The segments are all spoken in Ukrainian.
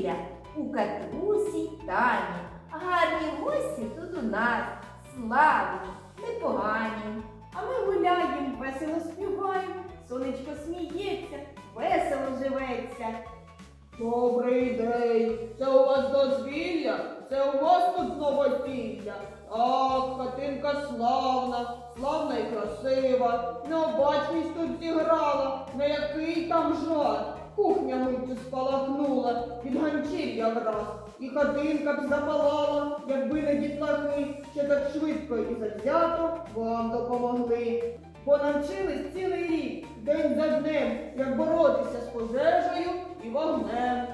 весілля у Катрусі Тані. Гарні гості тут у нас, славні, непогані. А ми гуляємо, весело співаємо, сонечко сміється, весело живеться. Добрий день! Це у вас дозвілля? Це у вас тут новосілля? Ах, хатинка славна, славна і красива. Необачність тут зіграла, на який там жар. Миттю спалахнула, від ганчір'я враз. І хатинка б запалала, якби не дітлахи, що так швидко і завзято вам допомогли. Бо навчились цілий рік, день за днем, як боротися з пожежею і вогнем.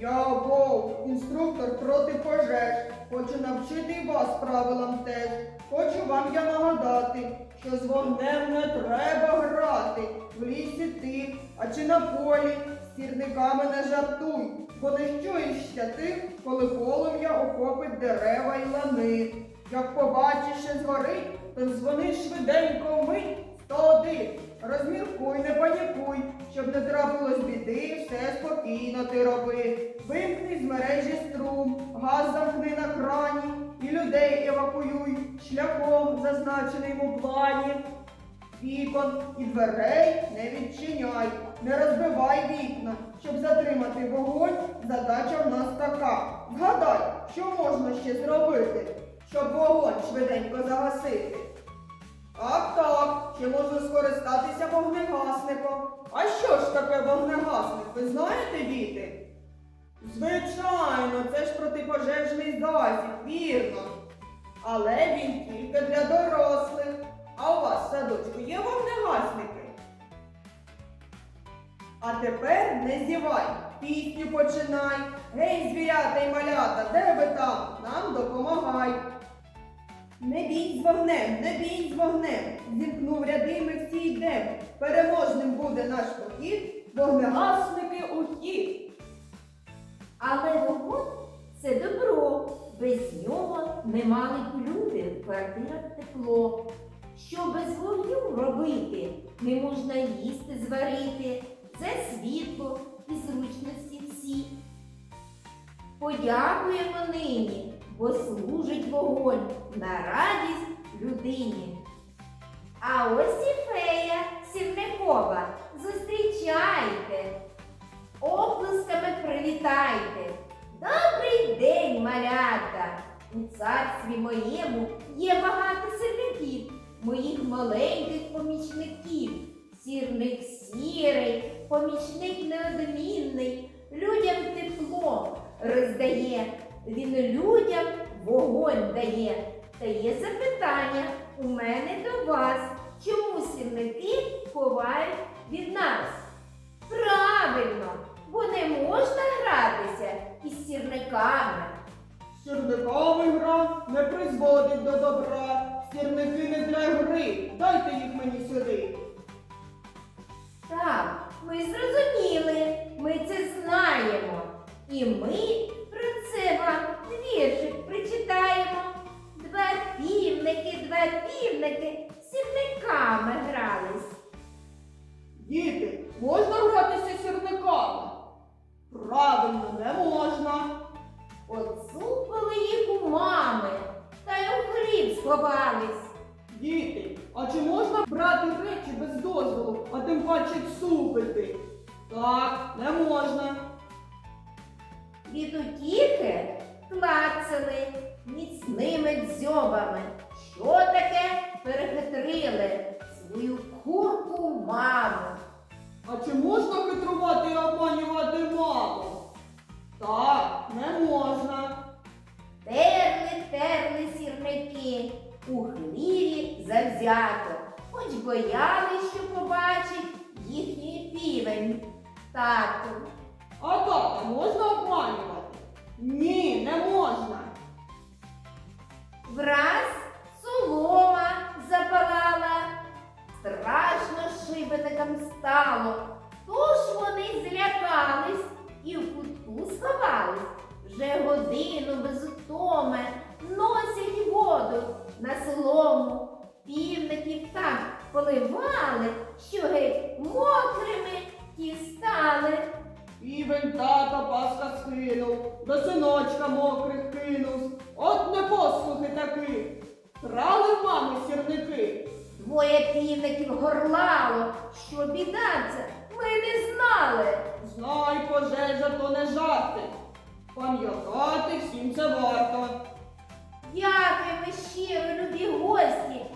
Я Вовк, інструктор проти пожеж. Хочу навчити вас правилам теж. Хочу вам я нагадати, що з вогнем не треба грати. В лісі ти, а чи на полі, сірниками не жартуй, бо не щуєшся ти, коли полум'я охопить дерева й лани. Як побачиш, що згорить, то дзвони швиденько вмить 101. Розміркуй, не панікуй, щоб не трапилось біди, все спокійно ти роби. Вимкни з мережі струм, газ замкни на крані, і людей евакуюй шляхом, зазначеним у плані. Вікон і дверей не відчиняй, не розбивай вікна, щоб затримати вогонь, задача в нас така. Згадай, що можна ще зробити, щоб вогонь швиденько загасити. Так, так, ще можна скористатися вогнегасником. А що ж таке вогнегасник, ви знаєте, діти? Звичайно, це ж протипожежний засіб, вірно. Але він тільки для дорослих. А у вас садочку є вогнегасники? А тепер не зівай, пісню починай. Гей, звірята й малята, де ви там? Нам допомагай. Не бій з вогнем, не бій з вогнем. Зімкнув ряди, ми всі йдем. Переможним буде наш похід, вогнегасники у хід. Але вогонь це добро. Без нього не мали б люди в квартирах тепло. Що без вогню робити, не можна їсти зварити, це світло і зручності всі. Подякуємо нині, бо служить вогонь на радість людині. А ось і фея Сірникова, зустрічайте, оплесками привітайте. Добрий день, малята! У царстві моєму є багато моїх маленьких помічників. Сірник сірий, помічник неодмінний, людям тепло роздає, він людям вогонь дає. Та є запитання у мене до вас, чому сірники ховають від нас? Правильно, бо не можна гратися із сірниками. Сірниками гра не призводить до добра. Сірники не для гри. Дайте їх мені сюди. Так, ми зрозуміли, ми це знаємо. І ми про це вам віршик причитаємо. Два півники, два півники з сірниками грались. Діти, можна гратися сірниками? Правильно, не можна. Оцупили їх у мами та й у хліб сховались. Діти, а чи можна брати речі без дозволу, а тим паче цупити? Так, не можна. Від утіхи клацали міцними дзьобами. Що таке перехитрили завзято, хоч боялись, що побачить їхній півень. Тату, А тата можна обманювати? Ні, не можна. враз солома запалала, страшно шибеникам стало. Так що геть мокрими ті стали. Півень тата паска до синочка мокрих кинув. От непослухи таки. Крали в мами сірники. Двоє півників горлало, що біда це, ми не знали. Знай, пожежа, то не жарти. Пам'ятати всім це варто. Дякуємо щиро, любі гості,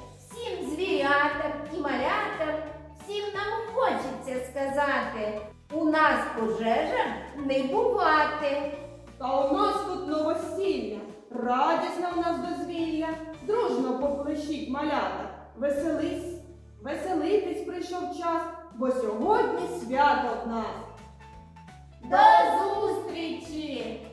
всім звірятам і малятам, всім нам хочеться сказати, у нас пожежа не бувати. Та у нас тут новосілля, радісне у нас дозвілля, дружно поплещіть малята, веселись, веселитись прийшов час, бо сьогодні свято в нас. До зустрічі!